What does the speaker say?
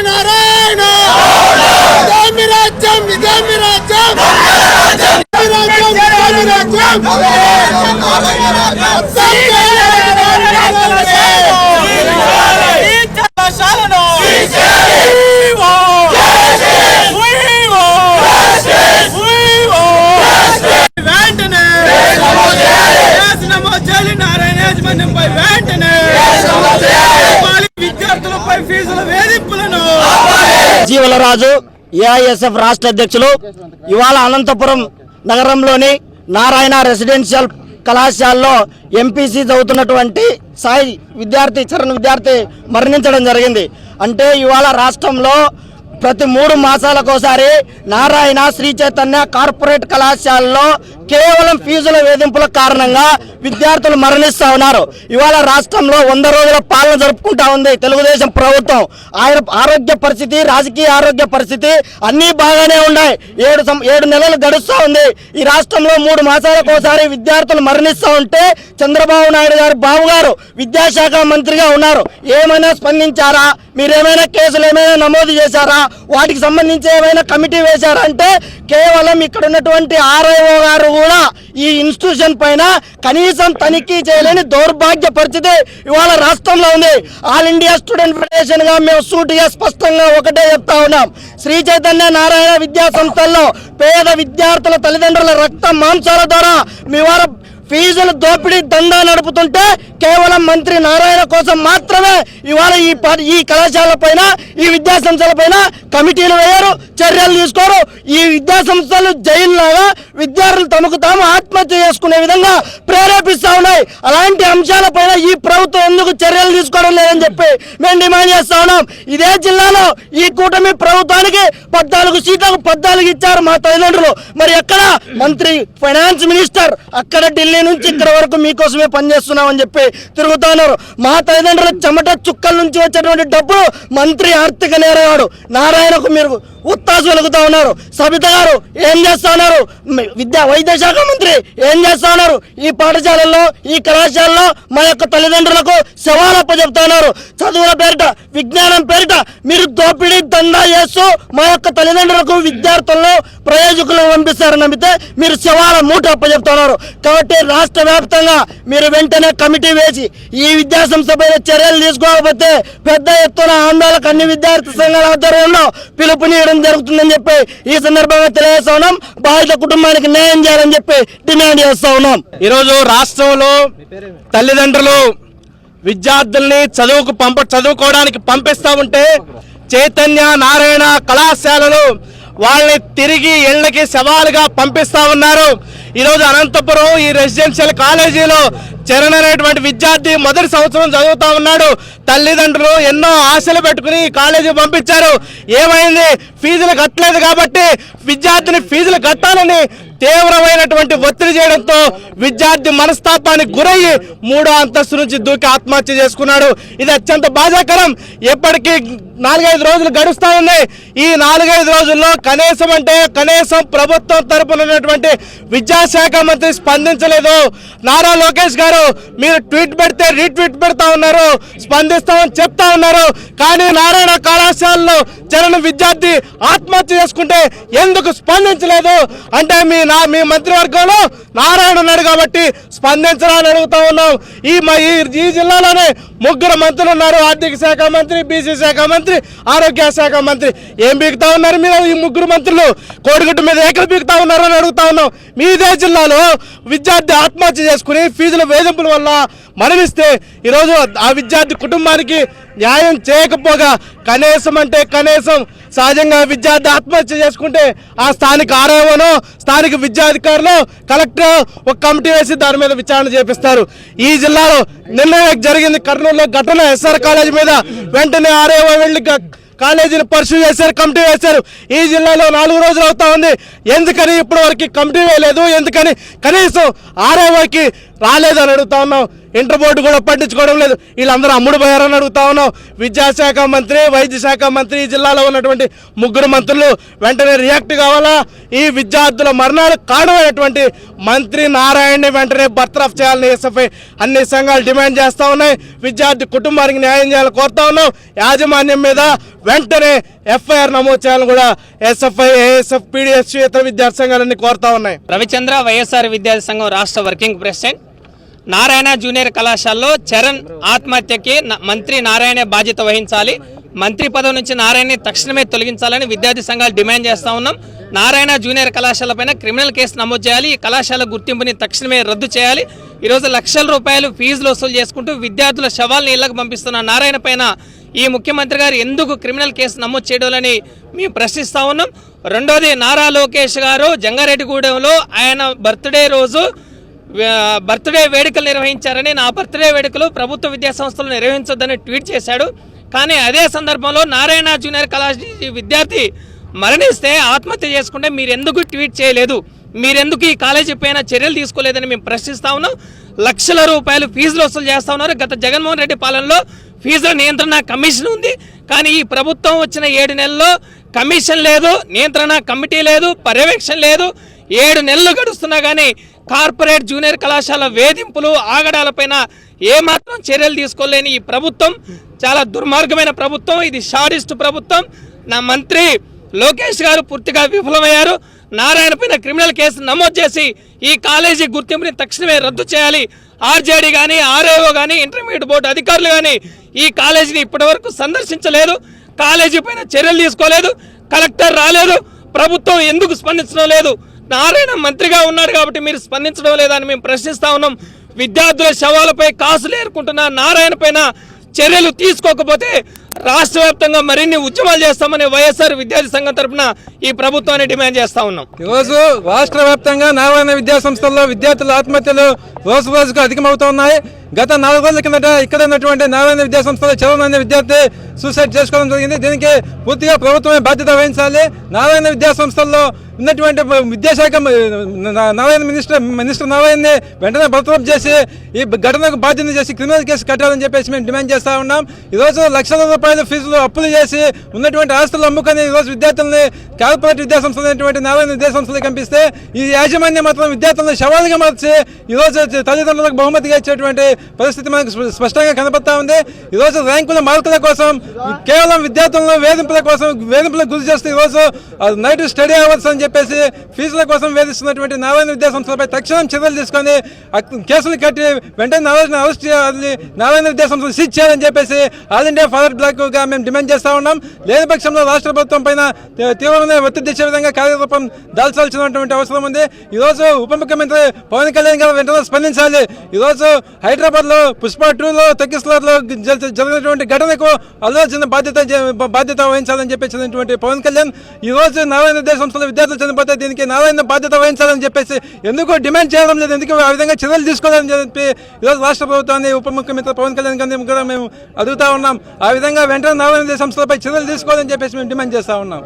నారాయణ నారాయణ ఇదేమి రాజ్యం ఇదేమి రాజ్యం రాజ్యం నమోదు నారాయణ యాజమాన్యంపై వెంటనే. విద్యార్థులపై ఫీజుల వేధింపులను. జీవలరాజు ఏఐఎస్ఎఫ్ రాష్ట్ర అధ్యక్షులు ఇవాళ అనంతపురం నగరంలోని నారాయణ రెసిడెన్షియల్ కళాశాలలో ఎంపీసీ చదువుతున్నటువంటి సాయి విద్యార్థి చరణ్ విద్యార్థి మరణించడం జరిగింది. అంటే ఇవాళ రాష్ట్రంలో ప్రతి మూడు మాసాలకోసారి నారాయణ శ్రీ చైతన్య కార్పొరేట్ కళాశాలలో కేవలం ఫీజుల వేధింపుల కారణంగా విద్యార్థులు మరణిస్తా ఉన్నారు. ఇవాళ రాష్ట్రంలో వంద రోజుల పాలన జరుపుకుంటా ఉంది. తెలుగుదేశం ప్రభుత్వం ఆయన ఆరోగ్య పరిస్థితి రాజకీయ ఆరోగ్య పరిస్థితి అన్నీ బాగానే ఉన్నాయి. ఏడు సం- ఏడు నెలలు గడుస్తూ ఉంది. ఈ రాష్ట్రంలో మూడు మాసాలకు ఒకసారి విద్యార్థులు మరణిస్తూ ఉంటే చంద్రబాబు నాయుడు గారు బాబు గారు విద్యాశాఖ మంత్రిగా ఉన్నారు. ఏమైనా స్పందించారా? మీరేమైనా కేసులు ఏమైనా నమోదు చేశారా? వాటికి సంబంధించి ఏమైనా కమిటీ వేశారా? అంటే కేవలం ఇక్కడ ఉన్నటువంటి ఆర్ఐఓ గారు కూడా ఈ ఇన్స్టిట్యూషన్ పైన కనీసం తనిఖీ చేయలేని దౌర్భాగ్య పరిస్థితి ఇవాళ రాష్ట్రంలో ఉంది. ఆల్ ఇండియా స్టూడెంట్ ఫెడరేషన్గా మేము సూటిగా స్పష్టంగా ఒకటే చెప్తా ఉన్నాం. శ్రీ చైతన్య నారాయణ విద్యా సంస్థల్లో పేద విద్యార్థుల తల్లిదండ్రుల రక్త మాంసాల ద్వారా మీ వారు ఫీజులు దోపిడీ దందా నడుపుతుంటే కేవలం మంత్రి నారాయణ కోసం మాత్రమే ఇవాళ ఈ ఈ కళాశాల పైన ఈ విద్యాసంస్థల పైన కమిటీలు వేయరు చర్యలు తీసుకోరు. ఈ విద్యాసంస్థలు జైల్లాగా విద్యార్థులు తమకు తాము ఆత్మహత్య చేసుకునే విధంగా ప్రేరేపిస్తా ఉన్నాయి. అలాంటి అంశాలపైన ఈ ప్రభుత్వం ఎందుకు చర్యలు తీసుకోవడం లేదని చెప్పి మేము డిమాండ్ చేస్తా ఉన్నాం. ఇదే జిల్లాలో ఈ కూటమి ప్రభుత్వానికి పద్నాలుగు సీట్లకు పద్నాలుగు ఇచ్చారు మా తల్లిదండ్రులు. మరి ఎక్కడ? మంత్రి ఫైనాన్స్ మినిస్టర్ అక్కడ ఢిల్లీ నుంచి ఇక్కడ వరకు మీకోసమే పనిచేస్తున్నామని చెప్పి తిరుగుతున్నారు మా తల్లిదండ్రుల చెమట చుక్కల నుంచి వచ్చేటువంటి డబ్బులు మంత్రి ఆర్థిక నేరగాడు నారాయణకు మీరు ఉత్తాసు వెలుగుతా ఉన్నారు. సబిత గారు ఏం చేస్తా ఉన్నారు? విద్యా వైద్య శాఖ మంత్రి ఏం చేస్తా ఉన్నారు? ఈ పాఠశాలల్లో ఈ కళాశాలలో మా యొక్క తల్లిదండ్రులకు శవాలప్ప చెప్తా ఉన్నారు. చదువుల పేరిట విజ్ఞానం పేరిట మీరు దోపిడీ దందా చేస్తూ మా యొక్క తల్లిదండ్రులకు విద్యార్థులను ప్రయోజకులను పంపిస్తారని నమ్మితే మీరు శవాల మూట అప్పచెప్తున్నారు కాబట్టి రాష్ట్ర వ్యాప్తంగా మీరు వెంటనే కమిటీ వేసి ఈ విద్యాసంస్థపై చర్యలు తీసుకోకపోతే పెద్ద ఎత్తున ఆందోళనకు అన్ని విద్యార్థి సంఘాల ఆధ్వర్యంలో పిలుపునియడం జరుగుతుందని చెప్పి ఈ సందర్భంగా తెలియజేస్తా ఉన్నాం. బాధిత కుటుంబానికి న్యాయం చేయాలని చెప్పి డిమాండ్ చేస్తా ఉన్నాం. ఈరోజు రాష్ట్రంలో తల్లిదండ్రులు విద్యార్థుల్ని చదువుకు పంప చదువుకోవడానికి పంపిస్తా ఉంటే చైతన్య నారాయణ కళాశాలలు వాళ్ళని తిరిగి ఇళ్ళకి సవాలుగా పంపిస్తా ఉన్నారు. ఈరోజు అనంతపురం ఈ రెసిడెన్షియల్ కాలేజీలో చరణ్ అనేటువంటి విద్యార్థి మొదటి సంవత్సరం చదువుతా ఉన్నాడు. తల్లిదండ్రులు ఎన్నో ఆశలు పెట్టుకుని ఈ కాలేజీ పంపించారు. ఏమైంది? ఫీజులు కట్టలేదు కాబట్టి విద్యార్థిని ఫీజులు కట్టాలని తీవ్రమైనటువంటి ఒత్తిడి చేయడంతో విద్యార్థి మనస్తాపానికి గురయ్యి మూడో అంతస్తు నుంచి దూకి ఆత్మహత్య చేసుకున్నాడు. ఇది అత్యంత బాధాకరం. ఎప్పటికీ నాలుగైదు రోజులు గడుస్తూ ఉన్నాయి ఈ నాలుగైదు రోజుల్లో కనీసం అంటే కనీసం ప్రభుత్వం తరపున ఉన్నటువంటి శాఖ మంత్రి స్పందించలేదు. నారా లోకేష్ గారు మీరు ట్వీట్ పెడితే రీట్వీట్ పెడతా ఉన్నారు స్పందిస్తామని చెప్తా ఉన్నారు. కానీ నారాయణ కళాశాలలో చరణ్ విద్యార్థి ఆత్మహత్య చేసుకుంటే ఎందుకు స్పందించలేదు? అంటే మీ నా మీ మంత్రివర్గంలో నారాయణ ఉన్నాడు కాబట్టి స్పందించాలని అడుగుతా ఉన్నాం. ఈ మా ఈ ఈ జిల్లాలోనే ముగ్గురు మంత్రులు ఉన్నారు. ఆర్థిక శాఖ మంత్రి బీసీ శాఖ మంత్రి ఆరోగ్య శాఖ మంత్రి. ఏం బీగుతా ఉన్నారు మీరు ఈ ముగ్గురు మంత్రులు? కోడిగుడ్డు మీద ఏకలు బీగుతా ఉన్నారు అని అడుగుతా ఉన్నాం. మీదే జిల్లాలో విద్యార్థి ఆత్మహత్య చేసుకుని ఫీజుల వేధింపుల వల్ల మరణిస్తే ఈరోజు ఆ విద్యార్థి కుటుంబానికి న్యాయం చేయకపోగా కనీసం అంటే కనీసం సహజంగా విద్యార్థి ఆత్మహత్య చేసుకుంటే ఆ స్థానిక ఆర్ఐఓనో స్థానిక విద్యాధికారులు కలెక్టర్ ఒక కమిటీ వేసి దాని మీద విచారణ చేపిస్తారు. ఈ జిల్లాలో నిన్న జరిగింది కర్నూలులో ఘటన. ఎస్ఆర్ కాలేజ్ మీద వెంటనే ఆర్ఐఓ వెళ్ళి కాలేజీని పర్సూ చేశారు కమిటీ వేశారు. ఈ జిల్లాలో నాలుగు రోజులు అవుతా ఉంది. ఎందుకని ఇప్పటి వరకు కమిటీ వేయలేదు? ఎందుకని కనీసం ఆర్ఐఓకి రాలేదని అడుగుతా ఉన్నాం. ఇంటర్ బోర్డు కూడా పట్టించుకోవడం లేదు. వీళ్ళందరూ అమ్ముడు పోయారని అడుగుతా ఉన్నాం విద్యాశాఖ మంత్రి వైద్య శాఖ మంత్రి ఈ జిల్లాలో ఉన్నటువంటి ముగ్గురు మంత్రులు వెంటనే రియాక్ట్ కావాలా? ఈ విద్యార్థుల మరణాలు కారణమైనటువంటి మంత్రి నారాయణని వెంటనే బర్తరఫ్ చేయాలని ఎస్ఎఫ్ఐ అన్ని సంఘాలు డిమాండ్ చేస్తా ఉన్నాయి. విద్యార్థి కుటుంబానికి న్యాయం చేయాలని కోరుతా ఉన్నాం యాజమాన్యం మీద వెంటనే ఎఫ్ఐఆర్ నమోదు చేయాలని కూడా ఎస్ఎఫ్ఐ ఏఎస్ఎఫ్ పీడిఎస్ ఇతర విద్యార్థి సంఘాలన్నీ కోరుతా ఉన్నాయి. రవిచంద్ర వైఎస్ఆర్ విద్యార్థి సంఘం రాష్ట్ర వర్కింగ్ ప్రెసిడెంట్ నారాయణ జూనియర్ కళాశాలలో చరణ్ ఆత్మహత్యకి మంత్రి నారాయణే బాధ్యత వహించాలి. మంత్రి పదవి నుంచి నారాయణని తక్షణమే తొలగించాలని విద్యార్థి సంఘాలు డిమాండ్ చేస్తా ఉన్నాం. నారాయణ జూనియర్ కళాశాల పైన క్రిమినల్ కేసు నమోదు చేయాలి. ఈ కళాశాల గుర్తింపుని తక్షణమే రద్దు చేయాలి. ఈరోజు లక్షల రూపాయలు ఫీజులు వసూలు చేసుకుంటూ విద్యార్థుల శవాలను ఇళ్ళకు పంపిస్తున్న నారాయణ పైన ఈ ముఖ్యమంత్రి గారు ఎందుకు క్రిమినల్ కేసు నమోదు చేయడాలని మేము ప్రశ్నిస్తా ఉన్నాం. రెండోది నారా లోకేష్ గారు జంగారెడ్డిగూడెంలో ఆయన బర్త్డే రోజు బర్త్డే వేడుకలు నిర్వహించారని నా బర్త్డే వేడుకలు ప్రభుత్వ విద్యా సంస్థలు నిర్వహించొద్దని ట్వీట్ చేశాడు. కానీ అదే సందర్భంలో నారాయణ జూనియర్ కళాశాల విద్యార్థి మరణిస్తే ఆత్మహత్య చేసుకుంటే మీరెందుకు ట్వీట్ చేయలేదు? మీరెందుకు ఈ కాలేజీ పైన చర్యలు తీసుకోలేదని మేము ప్రశ్నిస్తా ఉన్నాం. లక్షల రూపాయలు ఫీజులు వసూలు చేస్తా ఉన్నారు. గత జగన్మోహన్ రెడ్డి పాలనలో ఫీజుల నియంత్రణ కమిషన్ ఉంది. కానీ ఈ ప్రభుత్వం వచ్చిన ఏడు నెలల్లో కమిషన్ లేదు నియంత్రణ కమిటీ లేదు పర్యవేక్షణ లేదు. ఏడు నెలలు గడుస్తున్నా కానీ కార్పొరేట్ జూనియర్ కళాశాల వేధింపులు ఆగడాలపైన ఏమాత్రం చర్యలు తీసుకోలేని ఈ ప్రభుత్వం. చాలా దుర్మార్గమైన ప్రభుత్వం. ఇది షాడిస్ట్ ప్రభుత్వం. నా మంత్రి లోకేష్ గారు పూర్తిగా విఫలమయ్యారు. నారాయణ పైన క్రిమినల్ కేసు నమోదు చేసి ఈ కాలేజీ గుర్తింపుని తక్షణమే రద్దు చేయాలి. ఆర్జేడీ కానీ ఆర్ఏఓ కానీ ఇంటర్మీడియట్ బోర్డు అధికారులు కానీ ఈ కాలేజీని ఇప్పటివరకు సందర్శించలేదు. కాలేజీ పైన చర్యలు తీసుకోలేదు. కలెక్టర్ రాలేదు. ప్రభుత్వం ఎందుకు స్పందించడం లేదు? నారాయణ మంత్రిగా ఉన్నాడు కాబట్టి మీరు స్పందించడం లేదని మేము ప్రశ్నిస్తా ఉన్నాం. విద్యార్థుల శవాలపై కాసులు ఏరుకుంటున్న నారాయణ పైన చర్యలు తీసుకోకపోతే రాష్ట్ర వ్యాప్తంగా మరిన్ని ఉద్యమాలు చేస్తామని వైఎస్ఆర్ విద్యార్థి సంఘం తరఫున ఈ ప్రభుత్వాన్ని డిమాండ్ చేస్తా ఉన్నాం. ఈరోజు రాష్ట్ర వ్యాప్తంగా నారాయణ విద్యా సంస్థల్లో విద్యార్థుల ఆత్మహత్యలు రోజు రోజుకు అధికమవుతున్నాయి గత నాలుగు రోజుల కిందట ఇక్కడ ఉన్నటువంటి నారాయణ విద్యా సంస్థలో చరణ్ విద్యార్థి సూసైడ్ చేసుకోవడం జరిగింది. దీనికి పూర్తిగా ప్రభుత్వమే బాధ్యత వహించాలి. నారాయణ విద్యా సంస్థల్లో ఉన్నటువంటి విద్యాశాఖ నారాయణ మినిస్టర్ మినిస్టర్ నారాయణని వెంటనే బర్తరఫ్ చేసి ఈ ఘటనకు బాధ్యత చేసి క్రిమినల్ కేసు కట్టాలని చెప్పేసి మేము డిమాండ్ చేస్తా ఉన్నాం. ఈరోజు లక్షల రూపాయల ఫీజులు అప్పులు చేసి ఉన్నటువంటి ఆస్తులు అమ్ముకొని ఈరోజు విద్యార్థుల్ని కార్పొరేట్ విద్యాసంస్థలు అనేటువంటి నారాయణ విద్యాసంస్థలు కనిపిస్తే ఈ యాజమాన్యం మాత్రం విద్యార్థులను శవాలుగా మార్చి ఈరోజు తల్లిదండ్రులకు బహుమతిగా ఇచ్చేటువంటి పరిస్థితి మనకు స్పష్టంగా కనబడతా ఉంది. ఈరోజు ర్యాంకుల మార్కుల కోసం కేవలం విద్యార్థులను వేధింపుల కోసం వేధింపులకు గురి చేస్తూ ఈరోజు నైట్ స్టడీ అవర్స్ అని చెప్పేసి ఫీజుల కోసం వేధిస్తున్నటువంటి నారాయణ విద్యా సంస్థలపై తక్షణం చర్యలు తీసుకొని కేసులు కట్టి వెంటనే నారాయణ అరెస్ట్ చేయాలని నారాయణ విద్యా సంస్థలు సీజ్ చేయాలని చెప్పేసి ఆల్ ఇండియా ఫాదర్ బ్లాక్గా మేము డిమాండ్ చేస్తా ఉన్నాం. లేని పక్షంలో రాష్ట్ర ప్రభుత్వం పైన తీవ్రమైన ఒత్తిడి తెచ్చే విధంగా కార్యరూపం దాల్చాల్సినటువంటి అవసరం ఉంది. ఈరోజు ఉప ముఖ్యమంత్రి పవన్ కళ్యాణ్ గారు వెంటనే స్పందించాలి. ఈరోజు హైదరాబాద్లో పుష్ప టూలో తగ్గిస్లార్ జరిగినటువంటి ఘటనకు అల్లాల్సిన బాధ్యత బాధ్యత వహించాలని చెప్పేసినటువంటి పవన్ కళ్యాణ్ ఈ రోజు నారాయణ విద్యా సంస్థల విద్యార్థులు చనిపోతే దీనికి నారాయణ బాధ్యత వహించాలని చెప్పేసి ఎందుకు డిమాండ్ చేయడం లేదు. ఎందుకు ఆ విధంగా చర్యలు తీసుకోవాలని చెప్పి ఈరోజు రాష్ట్ర ప్రభుత్వాన్ని ఉప ముఖ్యమంత్రి పవన్ కళ్యాణ్ గారిని కూడా మేము అడుగుతా ఉన్నాం. ఆ విధంగా వెంటనే నారాయణ సంస్థలపై చర్యలు తీసుకోవాలని చెప్పేసి మేము డిమాండ్ చేస్తా ఉన్నాం.